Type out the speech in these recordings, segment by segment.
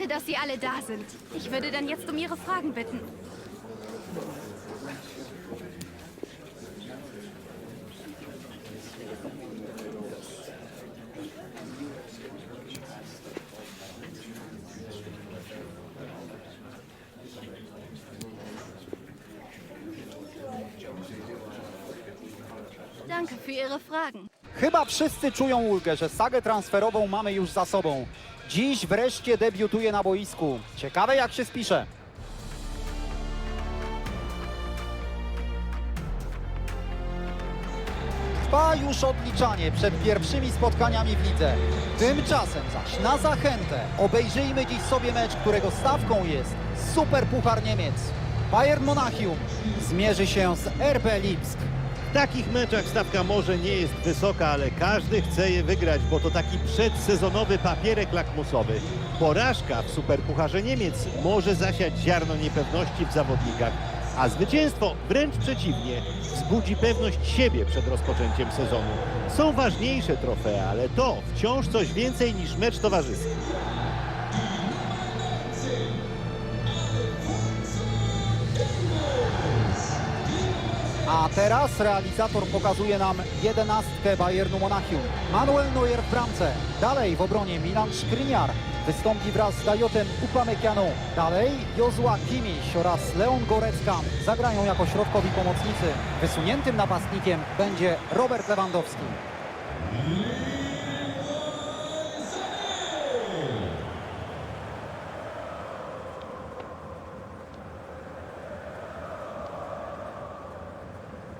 Danke, dass Sie alle da sind. Ich würde dann jetzt um Ihre Fragen bitten. Danke für Ihre Fragen. Chyba wszyscy czują ulgę, że sagę transferową mamy już za sobą. Dziś wreszcie debiutuje na boisku. Ciekawe jak się spisze. Trwa już odliczanie przed pierwszymi spotkaniami w lidze. Tymczasem zaś na zachętę obejrzyjmy dziś sobie mecz, którego stawką jest Super Puchar Niemiec. Bayern Monachium zmierzy się z RB Lipsk. W takich meczach stawka może nie jest wysoka, ale każdy chce je wygrać, bo to taki przedsezonowy papierek lakmusowy. Porażka w Superpucharze Niemiec może zasiać ziarno niepewności w zawodnikach, a zwycięstwo wręcz przeciwnie, wzbudzi pewność siebie przed rozpoczęciem sezonu. Są ważniejsze trofea, ale to wciąż coś więcej niż mecz towarzyski. A teraz realizator pokazuje nam jedenastkę Bayernu Monachium. Manuel Neuer w bramce. Dalej w obronie Milan Skriniar. Wystąpi wraz z Dajotem Upamekianą. Dalej Jozua Kimiś oraz Leon Gorecka zagrają jako środkowi pomocnicy. Wysuniętym napastnikiem będzie Robert Lewandowski.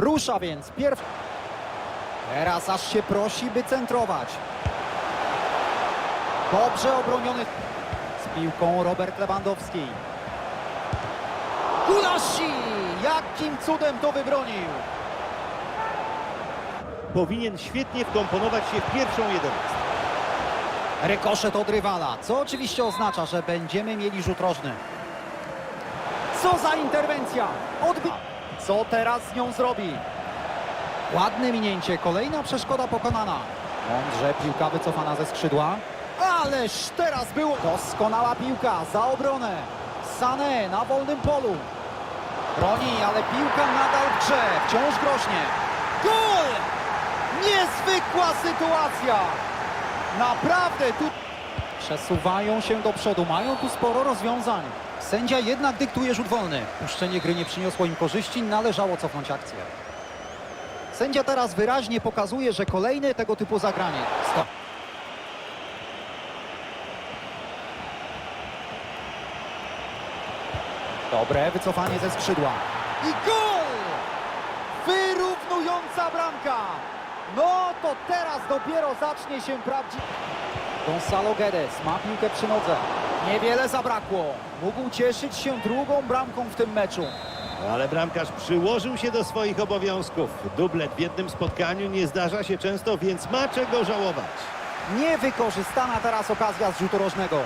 Rusza więc pierw. Teraz aż się prosi, by centrować. Dobrze obroniony z piłką Robert Lewandowski. Kulasi! Jakim cudem to wybronił? Powinien świetnie wkomponować się w pierwszą jedenastkę. Rykoszet od rywala, co oczywiście oznacza, że będziemy mieli rzut rożny. Co za interwencja! Odbi... Co teraz z nią zrobi? Ładne minięcie, kolejna przeszkoda pokonana. Mądrze, piłka wycofana ze skrzydła. Ależ teraz było... Doskonała piłka, za obronę. Sané na wolnym polu. Broni, ale piłka nadal w grze, wciąż groźnie. Gol! Niezwykła sytuacja! Naprawdę tu... Przesuwają się do przodu, mają tu sporo rozwiązań. Sędzia jednak dyktuje rzut wolny. Puszczenie gry nie przyniosło im korzyści, należało cofnąć akcję. Sędzia teraz wyraźnie pokazuje, że kolejne tego typu zagranie. Stop. Dobre wycofanie ze skrzydła. I gol! Wyrównująca bramka! No to teraz dopiero zacznie się prawdziwy... Gonzalo Guedes ma piłkę przy nodze. Niewiele zabrakło. Mógł cieszyć się drugą bramką w tym meczu. Ale bramkarz przyłożył się do swoich obowiązków. Dublet w jednym spotkaniu nie zdarza się często, więc ma czego żałować. Niewykorzystana teraz okazja z rzutu rożnego.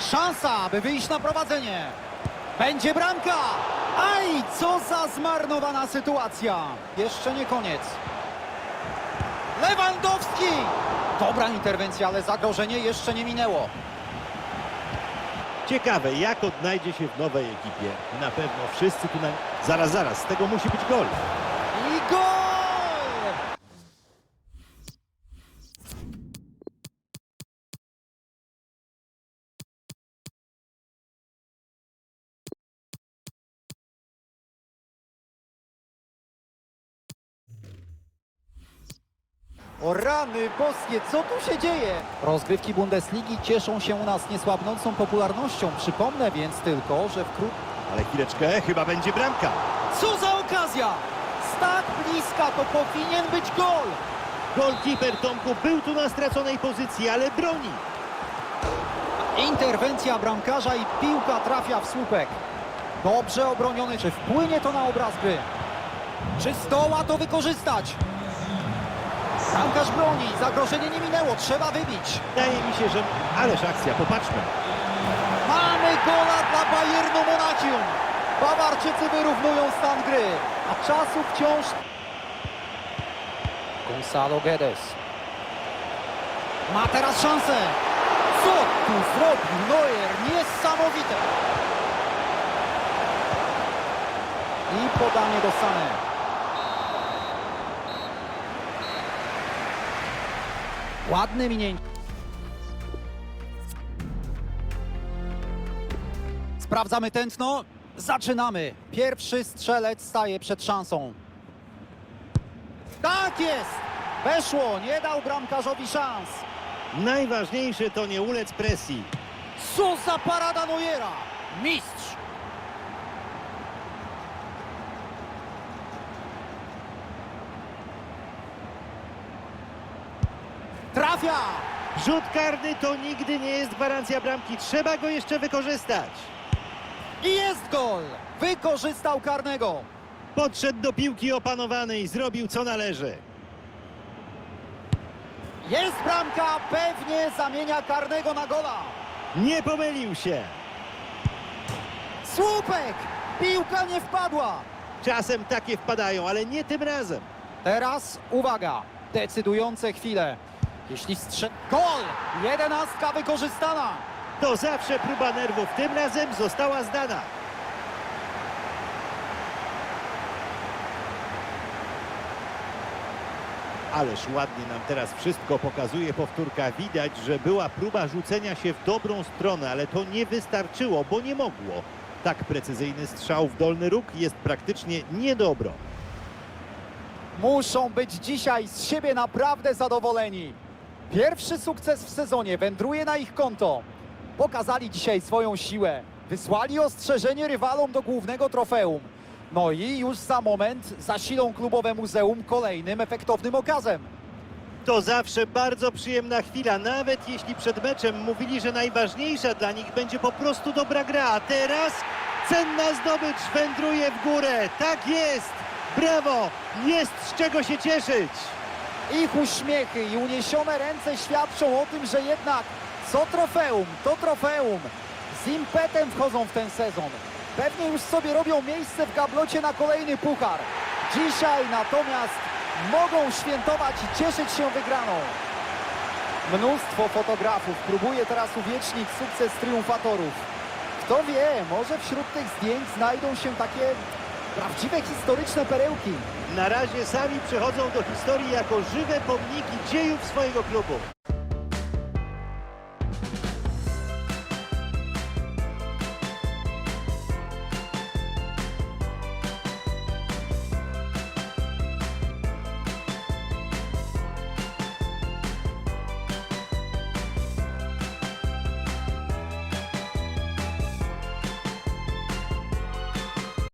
Szansa, aby wyjść na prowadzenie. Będzie bramka! Aj, co za zmarnowana sytuacja. Jeszcze nie koniec. Lewandowski! Dobra interwencja, ale zagrożenie jeszcze nie minęło. Ciekawe, jak odnajdzie się w nowej ekipie. Na pewno wszyscy tu na... Zaraz, zaraz, z tego musi być gol. Rany boskie, co tu się dzieje? Rozgrywki Bundesligi cieszą się u nas niesłabnącą popularnością. Przypomnę więc tylko, że wkrótce... Ale chwileczkę, chyba będzie bramka. Co za okazja! Z tak bliska to powinien być gol! Golkiper Tomku był tu na straconej pozycji, ale broni. Interwencja bramkarza i piłka trafia w słupek. Dobrze obroniony. Czy wpłynie to na obraz gry? Czy zdoła to wykorzystać? Bramkarz broni. Zagrożenie nie minęło. Trzeba wybić. Wydaje mi się, że... Ależ akcja, popatrzmy. Mamy gola dla Bayernu Monachium. Bawarczycy wyrównują stan gry. A czasu wciąż... Gonzalo Guedes. Ma teraz szansę. Co tu zrobił Neuer? Niesamowite. I podanie do Sane. Ładny minięcie. Sprawdzamy tętno. Zaczynamy. Pierwszy strzelec staje przed szansą. Tak jest! Weszło, nie dał bramkarzowi szans. Najważniejsze to nie ulec presji. Co za parada Neuera! Mistrz! Trafia! Rzut karny to nigdy nie jest gwarancja bramki. Trzeba go jeszcze wykorzystać. I jest gol! Wykorzystał karnego. Podszedł do piłki opanowanej zrobił co należy. Jest bramka, pewnie zamienia karnego na gola. Nie pomylił się. Słupek! Piłka nie wpadła. Czasem takie wpadają, ale nie tym razem. Teraz uwaga, decydujące chwile. Jeśli strze... Gol! Jedenastka wykorzystana. To zawsze próba nerwów. Tym razem została zdana. Ależ ładnie nam teraz wszystko pokazuje powtórka. Widać, że była próba rzucenia się w dobrą stronę, ale to nie wystarczyło, bo nie mogło. Tak precyzyjny strzał w dolny róg jest praktycznie niedobro. Muszą być dzisiaj z siebie naprawdę zadowoleni. Pierwszy sukces w sezonie wędruje na ich konto. Pokazali dzisiaj swoją siłę. Wysłali ostrzeżenie rywalom do głównego trofeum. No i już za moment zasilą klubowe muzeum kolejnym efektownym okazem. To zawsze bardzo przyjemna chwila, nawet jeśli przed meczem mówili, że najważniejsza dla nich będzie po prostu dobra gra. A teraz cenna zdobycz wędruje w górę. Tak jest! Brawo! Jest z czego się cieszyć! Ich uśmiechy i uniesione ręce świadczą o tym, że jednak co trofeum, to trofeum. Z impetem wchodzą w ten sezon. Pewnie już sobie robią miejsce w gablocie na kolejny puchar. Dzisiaj natomiast mogą świętować i cieszyć się wygraną. Mnóstwo fotografów próbuje teraz uwiecznić sukces triumfatorów. Kto wie, może wśród tych zdjęć znajdą się takie prawdziwe historyczne perełki. Na razie sami przechodzą do historii jako żywe pomniki dziejów swojego klubu.